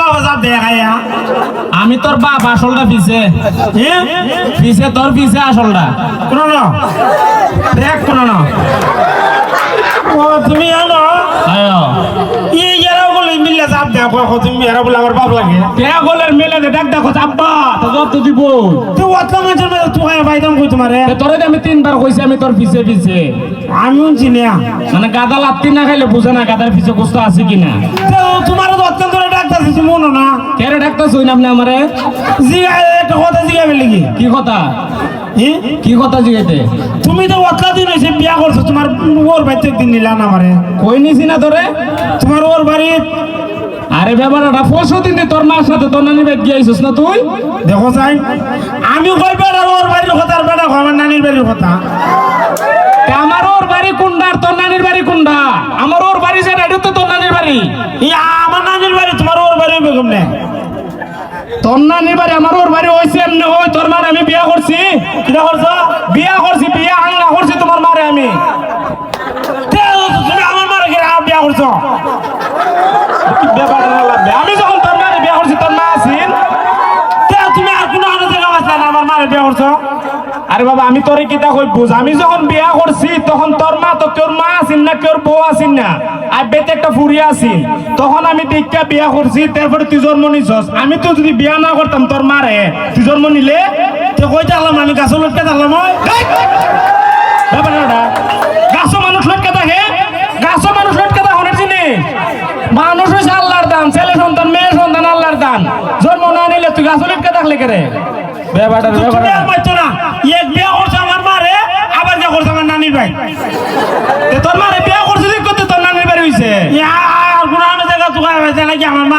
বাবা যা দেখাইয়া। আমি তোর বাপ আসলটা পিছে। পিছে তোর পিছে আসলটা। কোনো না। দেখ কোনো না। ও তুমি বলে চাপ দেখো এখন তুমি এরা বলে আমার বাপ লাগে। কে গোলের মেলে দেখ দেখো আব্বা তো দিব। মধ্যে তুই কই তোমারে? তোরে আমি তিনবার কইছি আমি তোর পিছে পিছে। আমি মানে গাদা লাত্তি না খাইলে বুঝে না গাদার পিছে কষ্ট আছে কিনা। তোমার তো অত্যন্ত ডাক্তার তুমি মনো না। কেরে ডাক্তার শুই না আপনি আমারে? জিগা একটা কথা জিগাবে লাগি কি? কথা? কি কথা জিগাইতে? তুমি তো অতলা দিন হয়েছে বিয়া করছ তোমার ওর বাড়িতে একদিন নিলা না আমারে। কই নিছি না তোরে? তোমার ওর বাড়ি। আরে ব্যাপারটা পরশু দিন তোর মার সাথে তোর নানি বেদ গিয়েছিস না তুই? দেখো যাই আমি কই বেড়া ওর বাড়ির কথা আর বেড়া আমার নানির বাড়ির কথা। আমার ওর বাড়ি কোনটা তোর নানির বাড়ি কোনটা আমার ওর বাড়ি যেটা এটা তো তোর নানির বাড়ি। আমার নানির বাড়ি ওর বাড়ি তোর নানির বাড়ি আমার ওর বাড়ি হইছে এমনি ওই তোর মারে আমি বিয়া করছি। কিটা করছ? বিয়া করছি বিয়া আংলা করছি তোমার মারে আমি। তে, তুমি আমার মারে কি বিয়া করছ? না লাগবে। আমি যখন তোর মারে বিয়া করছি তোর মা আছিস তে, তুমি আর কোনো জায়গা আসলে না আমার মারে বিয়া করছ? আরে বাবা আমি তোরে কিতা কই বুঝ? আমি যখন বিয়া করছি তখন তোর মা তো কেউর মা আছিন না কেউর বউ আছিন না? আর বেতে একটা ফুরিয়া আছিন। তখন আমি দীক্ষা বিয়া করছি তারপরে তুই জন্ম নিছস। আমি তো যদি বিয়া না করতাম তোর মারে তুই জন্ম নিলে? তে কই থাকলাম আমি গাছ ওই। ব্যাপারটা গাছও মানুষ লটকে থাকে গাছও মানুষ লটকে থাকে অনেক জিনিস মানুষ হয়েছে আল্লাহর দান ছেলে সন্তান মেয়ে সন্তান আল্লাহর দান। জন্ম না নিলে তুই গাছও লটকে থাকলে কে রে? ব্যাপারটা ব্যাপারটা আর পাইছো না এক বিয়া করছ আমার মারে আবার বিয়া করছ আমার নানির ভাই তে তোর মারে বিয়া করছিস করতে তোর নানির বাড়ি হইছে আর কোনো আনো জায়গা তুই পাইছে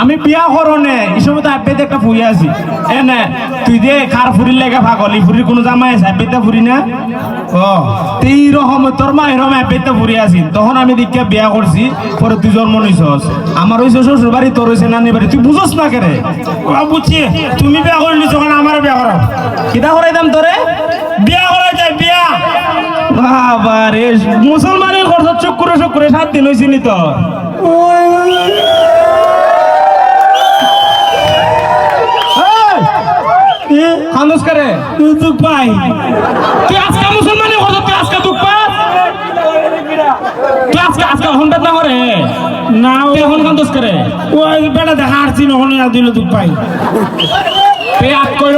আমি বিয়া করো নে? সময় একটা ফুরি আছি। এ নে, তুই যে খার ফুরির লেগে ভাগল এই ফুরির কোনো জামাই আছে? আব্বেতে ফুরি না? ও এই রকম তোর মা এরকম আব্বেতে ফুরি আছি তখন আমি দীক্ষা বিয়া করছি পরে তুই জন্ম নিছস। আমার হইছে শ্বশুর বাড়ি তোর হইছে নানি বাড়ি তুই বুঝস না কেরে বুঝছি তুমি বিয়া করে নিছো কেন আমার বিয়া করো কিতা করাইতাম তোরে বিয়া করা যায় বিয়া। বাবা রে মুসলমানের খরচ চুকুরে চুকুরে সাত দিন হয়েছিল তো খান্দুস করে দুঃখ পাই তুই আজকে মুসলমানের খরচ তুই আজকে দুঃখ পাস তুই আজকে আজকে হন্ডাত না করে? না তুই এখন খান্দুস করে ওই বেটা দেখা আসছি নহলে আর দিলে দুঃখ পাই তুই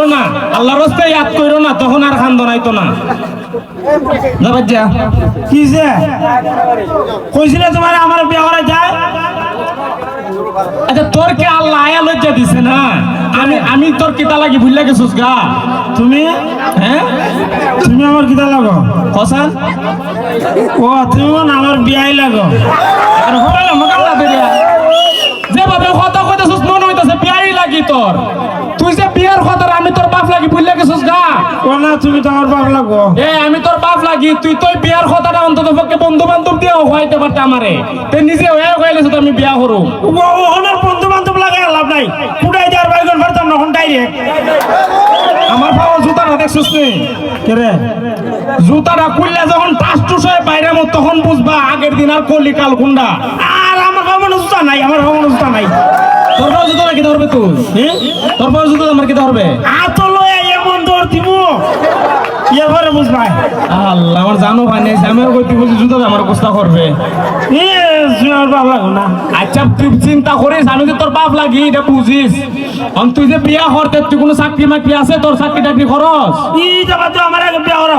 না? আল্লাহর রাস্তায় না তখন আর খান্দ নাই তো না কইছিলে তোমার আমার বিয়া যায় আচ্ছা তোর কে আল্লাহ আয়া লজ্জা দিছে না? আমি আমি তোর কিতা লাগি ভুললা গেছিস গা? তুমি? হ্যাঁ তুমি আমার কিতা লাগো? কসান ও তুমি মনে আমার বিয়াই লাগো। আর আল্লাহ দে দিয়া যেভাবে কথা কইতেছিস মনে হইতাছে বিয়াই লাগি তোর। তুই যে বিয়ার কথা আমি তোর বাপ লাগি ভুললা গেছিস গা। ও না তুমি তো আমার বাপ লাগো। এ আমি তোর বাপ লাগি তুই তো বিয়ার কথাটা অন্তত পক্ষে বন্ধু বান্ধব দিয়ে হইতে পারতে আমারে। তে নিজে হয়ে তো আমি বিয়া করু ও ওনার বান্ধব লাভ নাই। কুড়াই দেওয়ার বাইকন পারতাম না এখন ডাইরেক্ট আমার বাবা জুতাটা দেখছিস নি? কে জুতাটা খুললে যখন টাস টুস হয়ে বাইরে মত তখন বুঝবা আগের দিন আর কলি কাল কুন্ডা আর আমার কমন জুতা নাই আমার কমন জুতা নাই। তোর বাবা জুতা কি ধরবে তুই তোর বাবা জুতা আমার কি ধরবে আত লয়ে এমন দৌড় দিব। এরপরে বুঝবাই। আল্লাহ আমার জানো ভাই নাই আমি কইতে বলছি জুতা আমার কোস্তা করবে। এ তুমি বাপ লাগো না। আচ্ছা তুই চিন্তা করিস আমি যে তোর বাপ লাগি এটা বুঝিস। অন তুই যে বিয়া করতে তুই কোনো চাকরি মাকরি আছে? তোর চাকরি টাকরি খরচ? ই যাবা তো আমার আগে বিয়া করো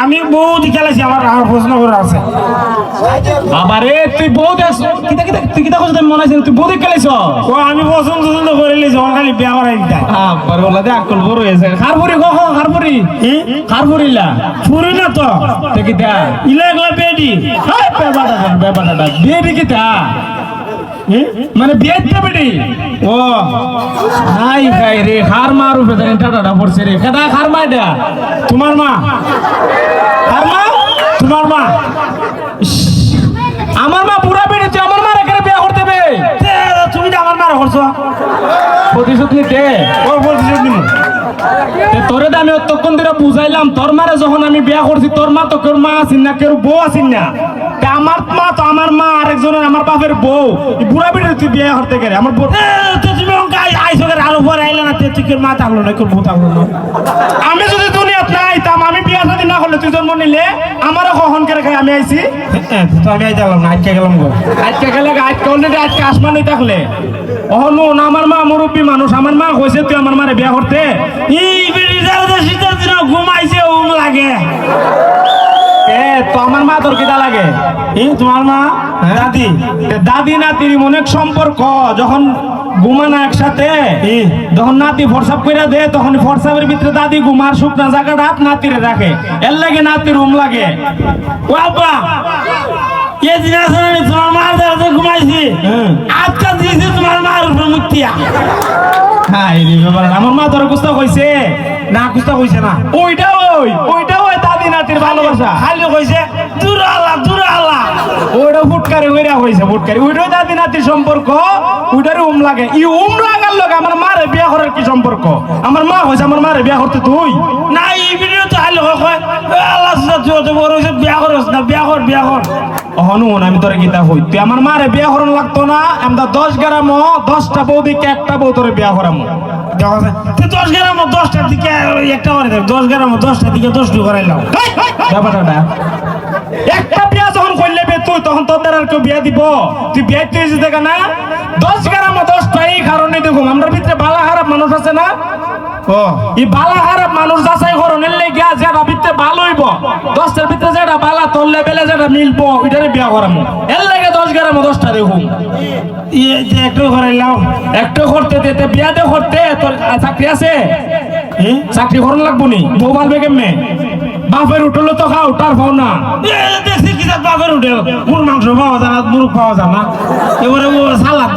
আমি বহুত খেলেছি আমার আমার প্রশ্ন করে আছে। আবারে তুই দেখ কিতা কিতা তুই কিতা করছিস মনে আছে? তুই বউ দেখ ও আমি পছন্দ পছন্দ করে লিছি আমার খালি বিয়া করাই দিতাম আবার বলা দে আকল বড় হয়েছে খারপুরি কখ খারপুরি খারপুরিলা ফুরি না তো? তে কিতা? ইলা এগুলা পেটি হাই বেবাটা বেবাটা বিয়ে বি কিতা? মানে বিয়ে দিতে বেটি ও হাই হাই রে খার মারু ফেদারে টাটাটা পড়ছে রে। কেদা খার মাইডা তোমার মা? খার মা? তোমার মা? আমার মা বুড়া বেড়েছে আমার মা রেখে বিয়ে করতে তে, তুমি তো আমার মারা করছ? প্রতিশোধ নিতে? ও প্রতিশোধ নিব। তোরে তো আমি অতক্ষণ ধরে বুঝাইলাম তোর মারে যখন আমি বিয়া করছি তোর মা তো কেউ মা আছিন না কেউ বউ আছিন না। আমার মা তো আমার মা আরেকজনের আমার বাপের বউ। বুড়া বেড়ে তুই বিয়ে করতে গেলে আমার বউ- এ, তুমি আই- আইসো করে আরও পরে আইলে না তে তুই কেউ মা থাকল না কেউ বউ থাকল আমি যদি দুনিয়াত না আইতাম আমি বিয়া শাদী না করলে তুই জন্ম নিলে আমারও কখন করে খাই? আমি আইছি। এ, তো আমি আইতে গেলাম না আজকে গেলাম গো। আজকে গেলে আজকে অলরেডি আজকে আসমান থাকলে। অহনুন আমার মা মুরব্বী মানুষ আমার মা কইছে তুই আমার মারে বিয়া করতে। এই বেড়ি যারা তো শীতের দিন ঘুমাইছে লাগে। এ তো আমার মা তোর কিটা লাগে? এই তোমার মা দাদি। দাদি নাতির অনেক সম্পর্ক। যখন ঘুমানা একসাথে যখন নাতি ফরসাপ করে দে তখন ফরসাপের ভিতরে দাদি ঘুমার শুকনা নাতিরে রাখে। এর লাগে রুম লাগে। ও আব্বা এ দিন আছে না তোমার মা দাদা ঘুমাইছি। হুম। আজকা তোমার মার উপরে মুক্তিয়া হ্যাঁ আমার মা কুস্তা কইছে। না কুস্তা কইছে না। ওইটা ওই ওইটা ওই দাদি নাতির ভালোবাসা। খালি কইছে দূর আল্লাহ ওইটা ফুটকারি ওইটা হয়েছে ফুটকারি ওইটাই দাদি নাতির সম্পর্ক ওইটারে উম লাগে। ই উম লাগার লোক আমার মারে বিয়া করার কি সম্পর্ক? আমার মা হয়েছে আমার মারে বিয়া করতে তুই? না এই ভিডিও তো কয় কয় আল্লাহ বড় হইছে বিয়া করস না বিয়া কর বিয়া কর। হনুন আমি তোরে গীতা হই তুই আমার মারে বিয়া করান লাগতো না আমরা দশ গ্রাম দশটা বউ দিকে একটা বউ তোরে বিয়া করামো। তুই দশ গ্রাম দশটার দিকে একটা করে দেখ দশ গ্রাম দশটার দিকে দশটি করাইলাম। ব্যাপারটা একটা তখন তোদের আর কেউ বিয়া দিব? তুই বিয়া তুই দেখা না? দশ গ্রাম দশটা এই কারণে দেখুন আমরা ভিতরে বালা খারাপ মানুষ আছে না? এই বালা খারাপ মানুষ যাচাই করণের লেগে যেটা ভিতরে ভালো হইব দশটার ভিতরে যেটা বালা তোর লেভেলে যেটা মিলবো ওইটারে বিয়া করামো। এর লেগে দশ গ্রাম দশটা দেখুন ইয়ে যে একটু করতে দিতে বিয়া দে করতে তোর আহ, চাকরি আছে? চাকরি করন লাগবো নি? বউ কেমনে? বাপের উঠল তো খাও তার পাও না। দেখছি এবারে সালাদ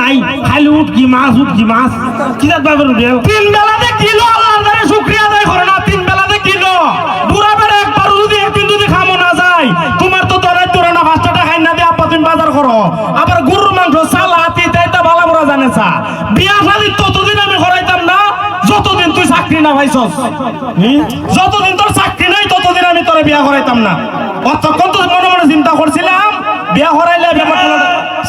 নাই খালি উঠকি মাছ উঠকি মাছ। উঠে তিন বেলাতে কিলো আল্লাহর দ্বারা শুকরিয়া করে না, তিন বেলাতে কিলো। বুড়া একবার যদি একদিন যদি খামো না যায়, তোমার তো তোরা তোরা না পাঁচটা না দিয়ে আব্বা তুমি বাজার করো। আবার গরুর মাংস সালা হাতি দেয়তা ভালো বুড়া জানে চা। বিয়া করাইতাম না যতদিন তুই চাকরি না ভাইছস যতদিন তোর চাকরি নাই ততদিন আমি তোরে বিয়া করাইতাম না। অতক্ষণ তো মনে মনে চিন্তা করছিলাম বিয়া করাইলে ব্যাপারটা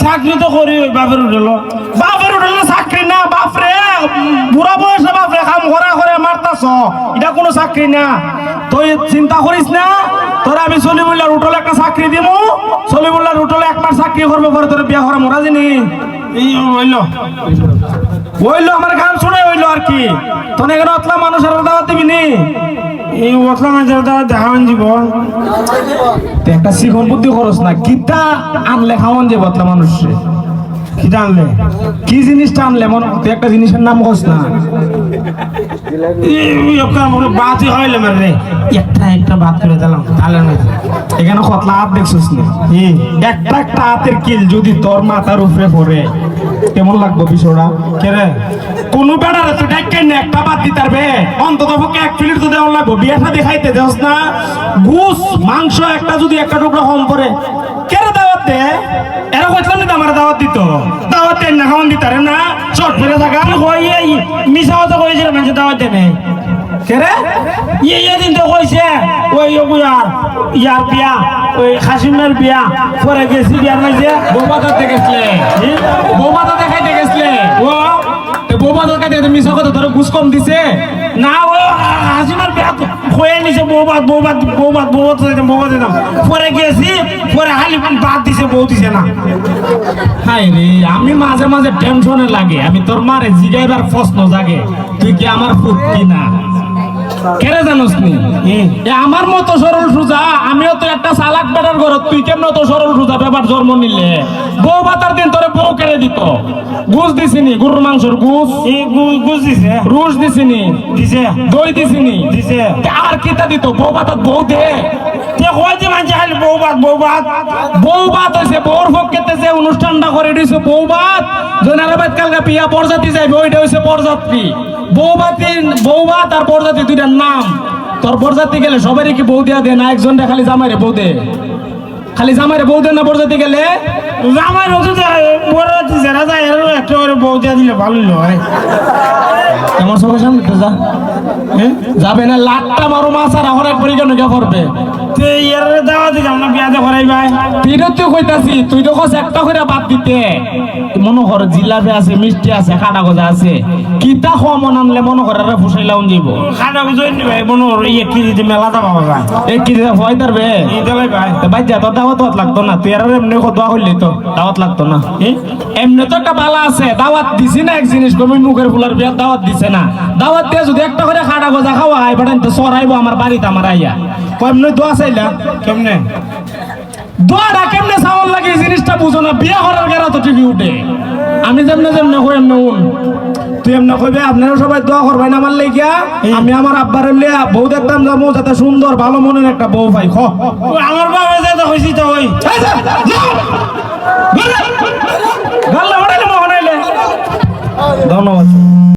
চাকরি তো করি বাপের উঠেলো। বাপের উঠলে চাকরি না বাপরে বুড়া বয়সে বাপরে কাম করা করে মারতাছ এটা কোনো চাকরি না। তুই চিন্তা করিস না তোরা আমি সলিমুল্লার উঠলে একটা চাকরি দিমু সলিমুল্লার উঠলে একবার চাকরি করব পরে তোর বিয়া করা মোরা জানি এই হইল। ওইলো আমার গান শুনে ওইলো আর কি। তোর এখানে অতলা মানুষের দাওয়াত দিবি নি? এই অতলা মানুষের দাওয়াত দেখাবেন তুই একটা শিখন বুদ্ধি খরচ না গীতা আনলে খাওয়ান যে বতলা মানুষে। কি জানলে কি জিনিসটা আনলে মনে একটা জিনিসের নাম কস না। বাতি হইলে মারে রে। একটা একটা বাত করে দিলাম তাহলে এখানে কতলা হাত দেখছিস না? একটা একটা হাতের কিল যদি তোর মাথার উপরে পড়ে, কেমন লাগবে বিষয়টা? কেরে কোন বেড়ারে তুই ডাক্কেন না একটা বাদ দিতে পারবে? অন্তত পক্ষে এক প্লেট তো দেওয়া লাগবে। বিয়েটা দেখাইতে দেওস না। ঘুষ, মাংস একটা যদি একটা টুকরা পড়ে কেন দাওয়াত এরা কইলাম না আমার দাওয়াত দিত। দাওয়াত দেন না খাওয়ান দিতারে না চট ফিরে থাকা। কই এই মিছা কথা কইছিল মানুষ দাওয়াত দেনে কেরে ইয়ে ইয়ে দিন তো কইছে ওই ইয়ার ইয়ার বিয়া ওই খাসিমের বিয়া পরে গেছি বিয়ার মাঝে। বৌবাজার দেখেছিলে বৌবাজার দেখাইতে গেছিলে? ও। কাটে তুমি মিশা কথা ধরে ঘুষ কম দিছে? না হাসিমার বিয়া তো হয়ে নিছে বৌবাদ বৌবাদ বৌবাদ বৌবাদ বৌবাদ দিতাম পরে গেছি, পরে হালি বাদ দিছে, বউ দিছে না। হাই রে, আমি মাঝে মাঝে টেনশনে লাগে। আমি তোর মারে জিগাইবার প্রশ্ন জাগে। তুই কি আমার পুত্রি না? কেরে জানোস নি আমার মতো সরল সুজা আমিও তো একটা সালাক বেটার ঘরত তুই কেমন তো সরল সুজা ব্যাপার জন্ম নিলে? বউ বাতার দিন তোরে বউ কেড়ে দিত। গুছ দিছিনি গরুর মাংসর গুছ এই গু- গুছ দিছে। রুশ দিছিনি। দিছে। দই দিছিনি। দিছে। আর কিতা দিত? বউ বাতার বউ দে। তে কইছে মানুষ খালি বৌবাদ বৌবাদ বউ বাত? হয়েছে বউর পক্ষেতে যে অনুষ্ঠানটা করে দিয়েছে বউ বাত। জনারাবাদ কালকে পিয়া বরজাতি যাইবে ওইটা হয়েছে বরযাত্রী বউ বাতি বউ বাত আর বরজাতি দুইটার নাম। তোর বরজাতি গেলে সবারই কি বউ দিয়া দে না একজন খালি জামাইরে বউ দে? খালি জামাইরে বউ দে না বরজাতি গেলে? জামাই ওষুধ বড় যারা যায় এর একটা করে বউ দিয়া দিলে ভালো হয়। আমার সবার সামনে যা। হ্যাঁ? যাবে না লাটটা মারো মাছ আর এখন পরিজন কে করবে তো এর দাওয়া দিলাম না বিয়াতে করাই ভাই। তুইও তো কইতাছি তুই তো কস একটা করে বাদ দিতে। মনে কর জিলাপি আছে মিষ্টি আছে কাটা গজা আছে। কিতা খাওয়া মন আনলে মনে কর আরে যাইব নি ভাই মনে হলো ইয়ে কি দিতে মেলা দাম পাবা এই কি দিতে ভয় তারবে এই ভাই ভাই। যা তোর দাওয়াত লাগতো না? তুই আর এমনি দোয়া করলি তো দাওয়াত লাগতো না? এমনি তো একটা বালা আছে দাওয়াত দিছি না এক জিনিস মুখের ফুলার বিয়ার দাওয়াত দিছে না। দাওয়াত দিয়ে যদি একটা করে খাটা গজা খাওয়া হয় তো সরাইবো আমার বাড়িতে আমার আইয়া। কমনে দোয়া চাইলা কেমনে দোয়াটা কেমনে সামন লাগে জিনিসটা বুঝো না বিয়ে করার গেরা তো টিভি উঠে আমি যেমনে যেমনে হই এমনে উন তুই এমনি কইবে আপনারা সবাই দোয়া করবেন আমার লাগিয়া আমি আমার আব্বার লিয়া বউ দেখতাম যাব যাতে সুন্দর ভালো মনের একটা বউ পাই খ আমার বাবা যেটা হইছি তো ওই ধন্যবাদ